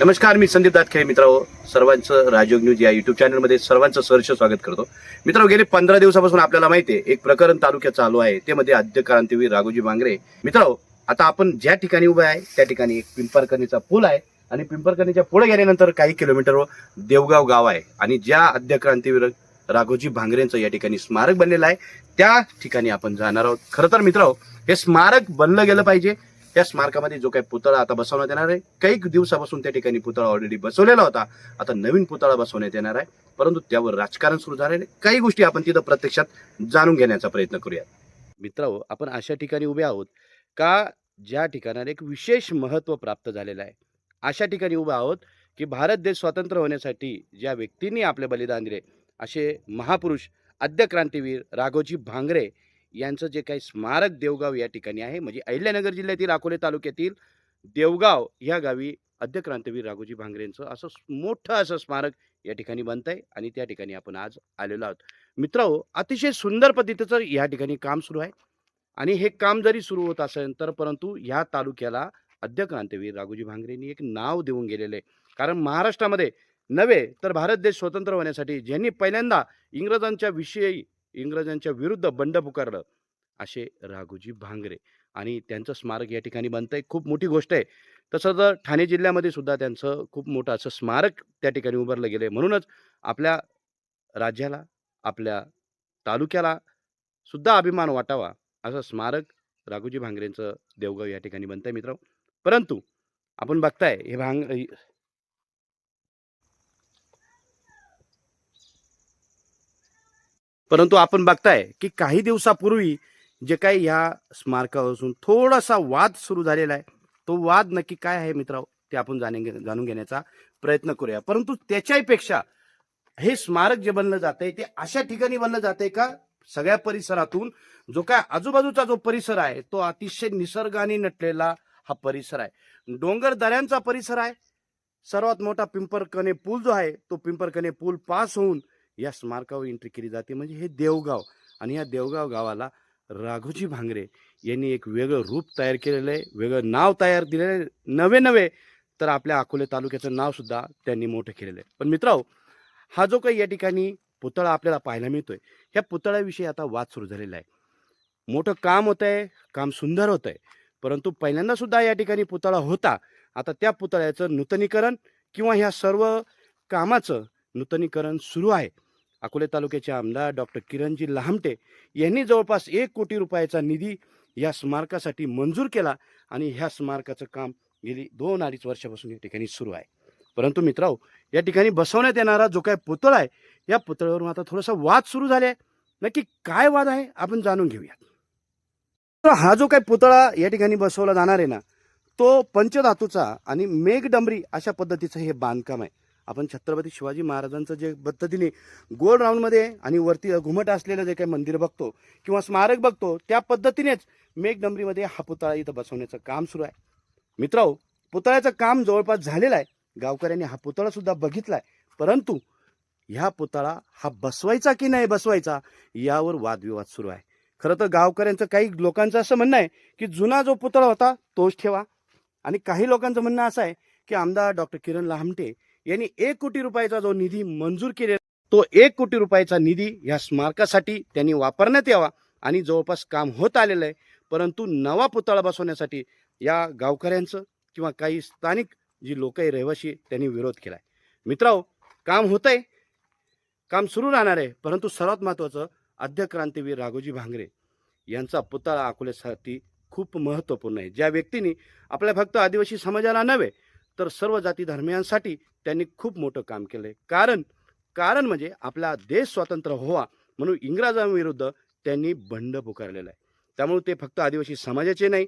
नमस्कार मी संदीप दातखे मित्रांनो सर्वांचं राजयोग न्यूज या युट्यूब चॅनलमध्ये सर्वांचं सहर्ष स्वागत करतो. मित्रांनो गेले पंधरा दिवसापासून आपल्याला माहिती आहे एक प्रकरण तालुक्यात चालू आहे. ते मध्ये आद्य क्रांतीवीर राघोजी बांगरे मित्रांनो आता आपण ज्या ठिकाणी उभे आहे त्या ठिकाणी एक पिंपरकणीचा पूल आहे. आणि पिंपरकणीच्या पुढे गेल्यानंतर काही किलोमीटरवर देवगाव गाव आहे. आणि ज्या आद्य क्रांतीवीर राघोजी भांगरेंचं या ठिकाणी स्मारक बनलेलं आहे त्या ठिकाणी आपण जाणार आहोत. खरं तर मित्रांनो हे स्मारक बनलं गेलं पाहिजे. त्या स्मारकामध्ये जो काही पुतळा आता बसवण्यात येणार आहे काही दिवसापासून त्या ठिकाणी पुतळा ऑलरेडी बसवलेला होता. आता नवीन पुतळा बसवण्यात येणार आहे. परंतु त्यावर राजकारण सुरू झालेले काही गोष्टी आपण तिथं प्रत्यक्षात जाणून घेण्याचा प्रयत्न करूया मित्रांनो आपण अशा ठिकाणी उभे आहोत का ज्या ठिकाणाला एक विशेष महत्त्व प्राप्त झालेलं आहे? अशा ठिकाणी उभे आहोत की भारत देश स्वतंत्र होण्यासाठी ज्या व्यक्तींनी आपले बलिदान दिले असे महापुरुष आद्य क्रांतीवीर राघोजी भांगरे यांचं जे काही स्मारक देवगाव या ठिकाणी आहे म्हणजे अहिल्यानगर जिल्ह्यातील अकोले तालुक्यातील देवगाव या गावी आद्य राघोजी भांगरेंचं असं मोठं असं स्मारक या ठिकाणी बनत आहे आणि त्या ठिकाणी आपण आज आलेलो आहोत. मित्रांनो अतिशय सुंदर पद्धतीचं या ठिकाणी काम सुरू आहे आणि हे काम जरी सुरू होत असेल तर परंतु ह्या तालुक्याला आद्य राघोजी भांगरेंनी एक नाव देऊन गेलेलं आहे. कारण महाराष्ट्रामध्ये नव्हे तर भारत देश स्वतंत्र होण्यासाठी ज्यांनी पहिल्यांदा इंग्रजांच्या विषयी इंग्रजांच्या विरुद्ध बंड पुकारलं. असे राघोजी भांगरे. आणि त्यांचं स्मारक या ठिकाणी बनतं आहे खूप मोठी गोष्ट आहे. तसं तर ठाणे जिल्ह्यामध्ये सुद्धा त्यांचं खूप मोठं असं स्मारक त्या ठिकाणी उभारलं गेलं आहे म्हणूनच आपल्या राज्याला आपल्या तालुक्याला सुद्धा अभिमान वाटावा असं स्मारक राघोजी भांगरेंचं देवगाव या ठिकाणी बनतं आहे मित्र परंतु आपण बघताय हे भांग परंतु आपण बघताय की काही दिवसापूर्वी जे काही ह्या स्मारकापासून थोडासा वाद सुरू झालेला आहे. तो वाद नक्की काय आहे मित्रांनो? ते आपण जाणे जाणून घेण्याचा प्रयत्न करूया. परंतु त्याच्यापेक्षा हे स्मारक जे बनलं जातंय ते अशा ठिकाणी बनलं जातंय का? सगळ्या परिसरातून जो काय आजूबाजूचा जो परिसर आहे तो अतिशय निसर्गाने नटलेला हा परिसर आहे. डोंगर दऱ्यांचा परिसर आहे. सर्वात मोठा पिंपरकणे पूल जो आहे तो पिंपरकणे पूल पास होऊन या स्मारकावर एंट्री केली जाते. म्हणजे हे देवगाव आणि या देवगाव गावाला राघोजी भांगरे यांनी एक वेगळं रूप तयार केलेलं आहे वेगळं नाव तयार दिलेलं आहे. नवे नवे तर आपल्या अकोले तालुक्याचं नावसुद्धा त्यांनी मोठं केलेलं आहे. पण मित्रांनो हा जो काही या ठिकाणी पुतळा आपल्याला पाहायला मिळतोय ह्या पुतळ्याविषयी आता वाद सुरू झालेला आहे. मोठं काम होत आहे काम सुंदर होत आहे परंतु पहिल्यांदासुद्धा या ठिकाणी पुतळा होता. आता त्या पुतळ्याचं नूतनीकरण किंवा ह्या सर्व कामाचं नूतनीकरण सुरू आहे. अकोले तालुक्याचे आमदार डॉक्टर किरणजी लहामटे यांनी जवळपास एक कोटी रुपयाचा निधी या स्मारकासाठी मंजूर केला आणि ह्या स्मारकाचं काम गेली दोन अडीच वर्षापासून या ठिकाणी सुरू आहे. परंतु मित्रांनो या ठिकाणी बसवण्यात येणारा जो काय पुतळा आहे या पुतळ्यावरून आता थोडासा वाद सुरू झाले आहे. नक्की काय वाद आहे आपण जाणून घेऊया हा जो काय पुतळा या ठिकाणी बसवला जाणार आहे ना तो पंचधातूचा आणि मेघडंबरी अशा पद्धतीचं हे बांधकाम आहे. आपण छत्रपती शिवाजी महाराजांचं जे पद्धतीने गोल राऊंडमध्ये आणि वरती घुमट असलेलं जे काही मंदिर बघतो किंवा स्मारक बघतो त्या पद्धतीनेच मेघडंबरीमध्ये हा पुतळा इथं बसवण्याचं काम सुरू आहे. मित्रांनो पुतळ्याचं काम जवळपास झालेलं आहे. गावकऱ्यांनी हा पुतळासुद्धा बघितला आहे परंतु ह्या पुतळा हा बसवायचा की नाही बसवायचा यावर वादविवाद सुरू आहे. खरं तर गावकऱ्यांचं काही लोकांचं असं म्हणणं आहे की जुना जो पुतळा होता तोच ठेवा. आणि काही लोकांचं म्हणणं असं आहे की आमदार डॉक्टर किरण लहामटे यांनी एक कोटी रुपयाचा जो निधी मंजूर केलेला तो एक कोटी रुपयाचा निधी या स्मारकासाठी त्यांनी वापरण्यात यावा आणि जवळपास काम होत आलेलं आहे. परंतु नवा पुतळा बसवण्यासाठी या गावकऱ्यांचं किंवा काही स्थानिक जी लोक आहे रहिवासी त्यांनी विरोध केला आहे. मित्रांनो काम होत आहे. काम सुरू राहणार आहे. परंतु सर्वात महत्त्वाचं आद्य क्रांतीवीर राघोजी भांगरे यांचा पुतळा अकोल्यासाठी खूप महत्त्वपूर्ण आहे. ज्या व्यक्तीने आपल्या फक्त आदिवासी समाजाला नव्हे तर सर्व जाती धर्मियांसाठी त्यांनी खूप मोठं काम केलं आहे कारण कारण म्हणजे आपला देश स्वतंत्र व्हावा म्हणून इंग्रजांविरुद्ध त्यांनी बंड पुकारलेलं आहे. त्यामुळे ते फक्त आदिवासी समाजाचे नाही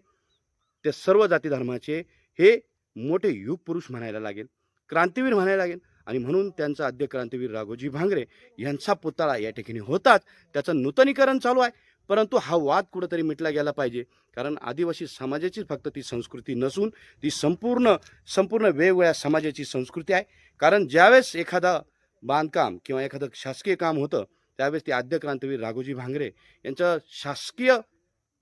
ते सर्व जाती धर्माचे हे मोठे युग पुरुष म्हणायला लागेल क्रांतीवीर म्हणायला लागेल. आणि म्हणून त्यांचा आद्य क्रांतीवीर राघोजी भांगरे यांचा पुतळा या ठिकाणी होताच त्याचं नूतनीकरण चालू आहे. परंतु हा वाद कुठंतरी मिटला गेला पाहिजे. कारण आदिवासी समाजाची फक्त ती संस्कृती नसून ती संपूर्ण संपूर्ण वेगवेगळ्या समाजाची संस्कृती आहे. कारण ज्यावेळेस एखादा बांधकाम किंवा एखादं शासकीय काम होतं त्यावेळेस ते आद्य क्रांतीवीर राघोजी भांगरे यांचं शासकीय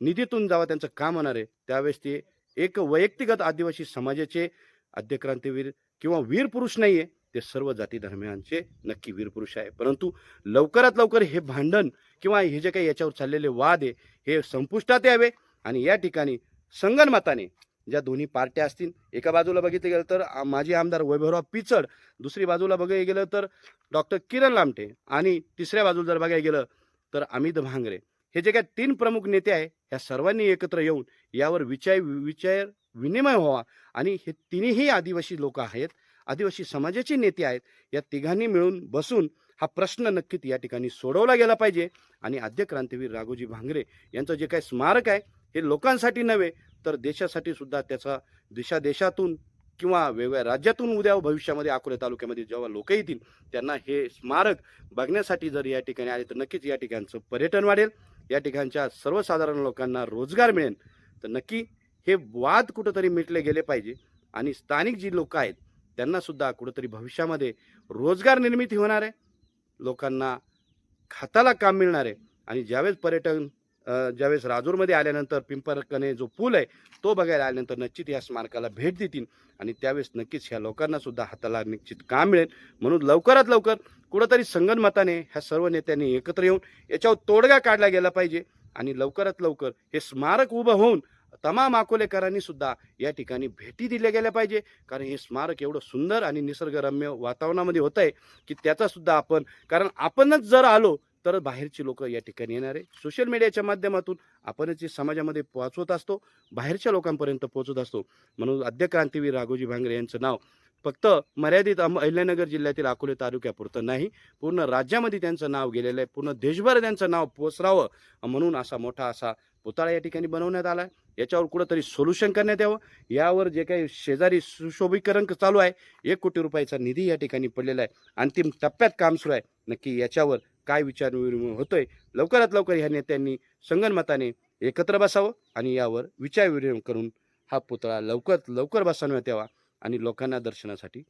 निधीतून जेव्हा त्यांचं काम होणार आहे त्यावेळेस ते एक वैयक्तिगत आदिवासी समाजाचे आद्य क्रांतीवीर किंवा वीर पुरुष नाही आहे ते सर्व जाती धर्मियांचे नक्की वीरपुरुष आहे. परंतु लवकरात लवकर हे भांडण किंवा हे जे काही याच्यावर चाललेले वाद आहे हे संपुष्टात यावे आणि या ठिकाणी संगनमताने ज्या दोन्ही पार्ट्या असतील एका बाजूला बघितलं गेलं तर माजी आमदार वैभवराव पिचड दुसरी बाजूला बघायला गेलं तर डॉक्टर किरण लामटे आणि तिसऱ्या बाजूला जर बघायला गेलं तर अमित भांगरे. हे जे काही तीन प्रमुख नेते आहे ह्या सर्वांनी एकत्र येऊन यावर विचार विचार विनिमय व्हावा आणि हे तिन्ही आदिवासी लोक आहेत. आदिवासी समाजाचे नेते आहेत या तिघांनी मिळून बसून हा प्रश्न नक्कीच या ठिकाणी सोडवला गेला पाहिजे. आणि आद्य क्रांतीवीर राघोजी भांगरे यांचं जे काही स्मारक आहे हे लोकांसाठी नव्हे तर देशासाठी सुद्धा त्याचा दिशा देशातून किंवा वेगवेगळ्या राज्यातून उद्या भविष्यामध्ये अकोले तालुक्यामध्ये जेव्हा लोक येतील त्यांना हे स्मारक बघण्यासाठी जर या ठिकाणी आले तर नक्कीच या ठिकाणचं पर्यटन वाढेल. या ठिकाणच्या सर्वसाधारण लोकांना रोजगार मिळेल. तर नक्की हे वाद कुठंतरी मिटले गेले पाहिजे. आणि स्थानिक जी लोक आहेत त्यांनासुद्धा कुठंतरी भविष्यामध्ये रोजगार निर्मिती होणार आहे. लोकांना खाताला काम मिळणार आहे. आणि ज्यावेळेस पर्यटन ज्यावेळेस राजूरमध्ये आल्यानंतर पिंपरकने जो पूल आहे तो बघायला आल्यानंतर निश्चित या स्मारकाला भेट देतील. आणि त्यावेळेस नक्कीच ह्या लोकांनासुद्धा हाताला निश्चित काम मिळेल. म्हणून लवकरात लवकर कुठंतरी संगनमताने ह्या सर्व नेत्यांनी एकत्र येऊन याच्यावर तोडगा काढला गेला पाहिजे. आणि लवकरात लवकर हे स्मारक उभं होऊन तमाम अकोलेकरांनी सुद्धा या ठिकाणी भेटी दिल्या गेल्या पाहिजे. कारण हे स्मारक एवढं सुंदर आणि निसर्गरम्य वातावरणामध्ये होत आहे की त्याचा सुद्धा आपण कारण आपणच जर आलो तर बाहेरची लोक या ठिकाणी येणार आहे सोशल मीडियाच्या माध्यमातून आपणच जे समाजामध्ये पोहोचवत असतो बाहेरच्या लोकांपर्यंत पोहोचत असतो. म्हणून आद्य क्रांतीवीर राघोजी भांगरे यांचं नाव फक्त मर्यादित अहिल्यानगर जिल्ह्यातील अकोले तालुक्यापुरतं नाही पूर्ण राज्यामध्ये त्यांचं नाव गेलेलं आहे पूर्ण देशभर त्यांचं नाव पोचरावं म्हणून असा मोठा असा पुतळा या ठिकाणी बनवण्यात आला आहे याच्यावर कुठंतरी सोल्युशन करण्यात यावं. यावर जे काही शेजारी सुशोभीकरण चालू आहे एक कोटी रुपयाचा निधी या ठिकाणी पडलेला आहे. अंतिम टप्प्यात काम सुरू आहे. नक्की याच्यावर काय विचार होतोय लवकरात लवकर ह्या नेत्यांनी संगनमताने एकत्र बसावं आणि यावर विचार करून हा पुतळा लवकरात लवकर बसवण्यात यावा. आणि लोकांना दर्शनासाठी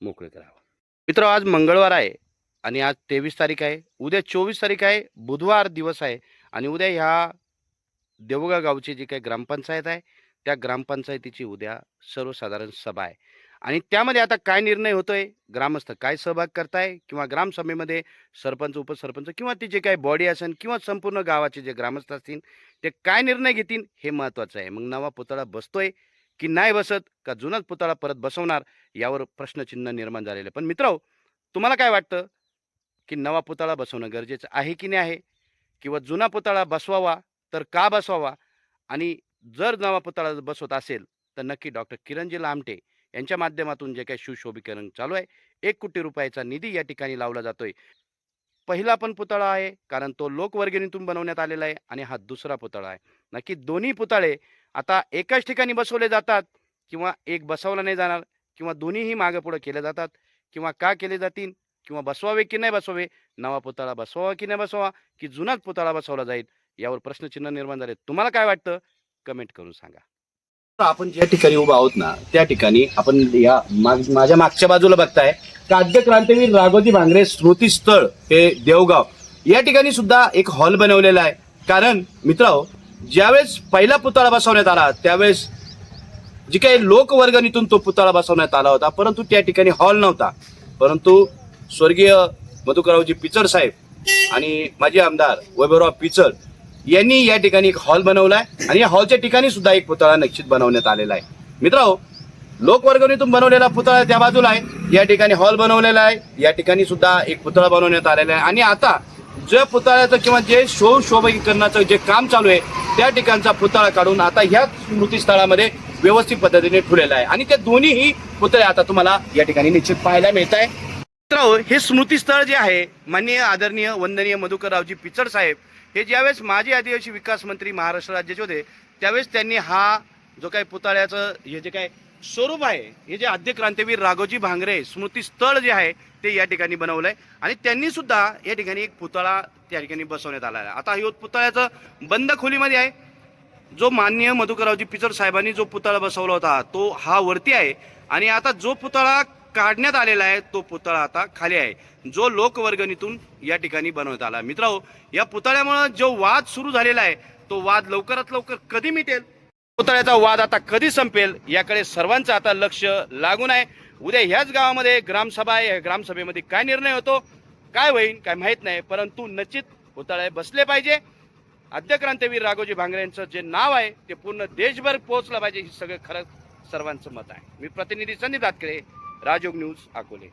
मोकळे करावं. मित्र आज मंगळवार आहे आणि आज तेवीस तारीख आहे. उद्या चोवीस तारीख आहे. बुधवार दिवस आहे आणि उद्या ह्या देवगाव गावची जी काही ग्रामपंचायत आहे त्या ग्रामपंचायतीची उद्या सर्वसाधारण सभा आहे. आणि त्यामध्ये आता काय निर्णय होतोय? ग्रामस्थ काय सहभाग करताय? किंवा ग्रामसभेमध्ये सरपंच उपसरपंच किंवा ती जे काही बॉडी असेल किंवा संपूर्ण गावाचे जे ग्रामस्थ असतील ते काय निर्णय घेतील हे महत्त्वाचं आहे. मग नवा पुतळा बसतोय. की नाही बसत का जुनाच पुतळा परत बसवणार यावर प्रश्नचिन्ह निर्माण झालेलं. आहे पण मित्र तुम्हाला काय वाटतं? की नवा पुतळा बसवणं गरजेचं आहे की नाही आहे? किंवा जुना पुतळा बसवावा तर का बसवावा? आणि जर नवा पुतळा बसवत असेल तर नक्की डॉक्टर किरणजी लामटे यांच्या माध्यमातून जे काही सुशोभीकरण चालू आहे एक कोटी रुपयाचा निधी या ठिकाणी लावला जातोय. पहिला पण पुतळा आहे कारण तो लोकवर्गिणीतून बनवण्यात आलेला आहे आणि हा दुसरा पुतळा आहे. नक्की दोन्ही पुतळे आता एकाच ठिकाणी बसवले जातात किंवा एक बसवला नाही जाणार किंवा दोन्हीही मागे पुढे केले जातात किंवा का केले जातील किंवा बसवावे की नाही बसवावे नवा पुतळा बसवावा की नाही बसवा की जुनाच पुतळा बसवला जाईल यावर प्रश्नचिन्ह निर्माण झाले. तुम्हाला काय वाटतं? कमेंट करून सांगा. आपण ज्या ठिकाणी उभा आहोत ना त्या ठिकाणी आपण या माग- माझ्या मागच्या बाजूला बघताय काद्य क्रांतीवीर राघोजी भांगरे स्मृती स्थळ हे देवगाव. या ठिकाणी सुद्धा एक हॉल बनवलेला आहे. कारण मित्रांनो ज्यावेळेस पहिला पुतळा बसवण्यात आला त्यावेळेस जी काही लोकवर्गणीतून तो पुतळा बसवण्यात आला होता परंतु त्या ठिकाणी हॉल नव्हता. परंतु स्वर्गीय मधुकररावजी पिचड साहेब आणि माजी आमदार वैभवराव पिचड यांनी या ठिकाणी एक हॉल बनवलाय आणि या हॉलच्या ठिकाणी सुद्धा एक पुतळा निश्चित बनवण्यात आलेला आहे. मित्रांनो लोकवर्गणीतून बनवलेला पुतळा त्या बाजूला आहे या ठिकाणी हॉल बनवलेला आहे या ठिकाणी सुद्धा एक पुतळा बनवण्यात आलेला आहे. आणि आता जे पुतळ्याचं किंवा जे शो शोभीकरणाचं जे काम चालू आहे त्या ठिकाणचा पुतळा काढून आता ह्या स्मृतीस्थळामध्ये व्यवस्थित पद्धतीने ठेवलेला आहे. आणि त्या दोन्हीही पुतळे आता तुम्हाला या ठिकाणी निश्चित पाहायला मिळत आहे मित्रांनो हे स्मृतीस्थळ जे आहे माननीय आदरणीय वंदनीय मधुकररावजी पिचड साहेब हे ज्यावेळेस माजी आदिवासी विकास मंत्री महाराष्ट्र राज्याचे होते त्यावेळेस त्यांनी हा जो काही पुतळ्याचं हे जे काय स्वरूप आहे. हे जे आद्य क्रांतीवीर राघोजी भांगरे स्मृतीस्थळ जे आहे ते या ठिकाणी बनवलं आहे आणि त्यांनी सुद्धा या ठिकाणी एक पुतळा त्या ठिकाणी बसवण्यात आला आहे. आता हे पुतळ्याचं बंद खोलीमध्ये आहे. जो माननीय मधुकररावजी पिचड साहेबांनी जो पुतळा बसवला होता तो हा वरती आहे. आणि आता जो पुतळा काढण्यात आलेला आहे तो पुतळा आता खाली आहे. जो लोकवर्गणीतून या ठिकाणी बनवण्यात आला. मित्रांनो या पुतळ्यामुळं जो वाद सुरू झालेला आहे तो वाद लवकरात लवकर कधी मिटेल? पुतळ्याचा वाद आता कधी संपेल याकडे सर्वांचं आता लक्ष लागून आहे. उद्या ह्याच गावामध्ये ग्रामसभा आहे. ग्रामसभेमध्ये काय निर्णय होतो काय होईल काय माहीत नाही परंतु निश्चित पुतळे बसले पाहिजे. आद्यक्रांतीवीर राघोजी भांगरे यांचं जे नाव आहे ते पूर्ण देशभर पोहोचलं पाहिजे हे सगळं खरं सर्वांचं मत आहे. मी प्रतिनिधी संदीप दातकडे राजयोग न्यूज अकोले.